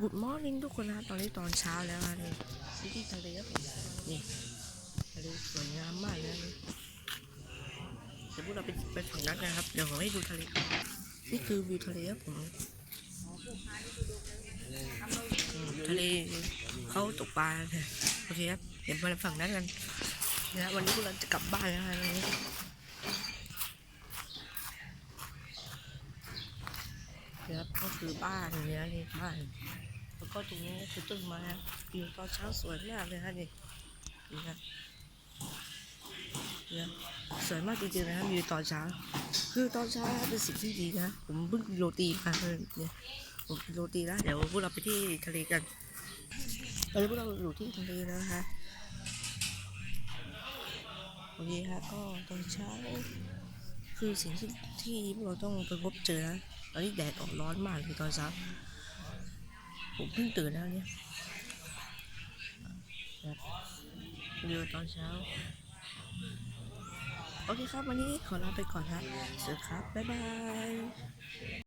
Good morning ทุกคนนะตอนนี้ตอนเช้าแล้วนะนี่นี่ที่ทะเลครับนี่ทะเลสวยงามมากเลยนะเดี๋ยวพวกเราไปไปฝั่งนั้นกันครับ เดี๋ยวผมให้ดูทะเลนี่คือวิวทะเลครับผมทะเลเขาตกปลาโอเคครับเดี๋ยวไปฝั่งนั้นกันนะวันนี้พวกเราจะกลับบ้านแล้วนะ นะครับก็คือบ้านเนี่ยนี่บ้านแล้วก็ตรงนี้ก็คือต้นไม้นะวิวตอนเช้าสวยมากเลยฮะนี่นี่นะเนี่ยสวยมากจริงๆนะวิวตอนเช้า คือตอนเช้าเป็นสิ่งที่ดีนะผมเพิ่งโรตีมาเลยเนี่ยผมโรตีแล้วเดี๋ยวพวกเราไปที่ทะเลกันตอนนี้พวกเราอยู่ที่ทะเลแล้วนะคะโอเคฮะก็ตอนเช้า คือสิ่งที่ที่เราต้องไปพบเจอนะตอนนี้แดดออกร้อนมากเลยตอนเช้าผมเพิ่งตื่นแล้วเนี่ยครับเรือตอนเช้า โอเคครับ วันนี้ขอลาไปก่อนครับสวัสดีครับ บ๊ายบาย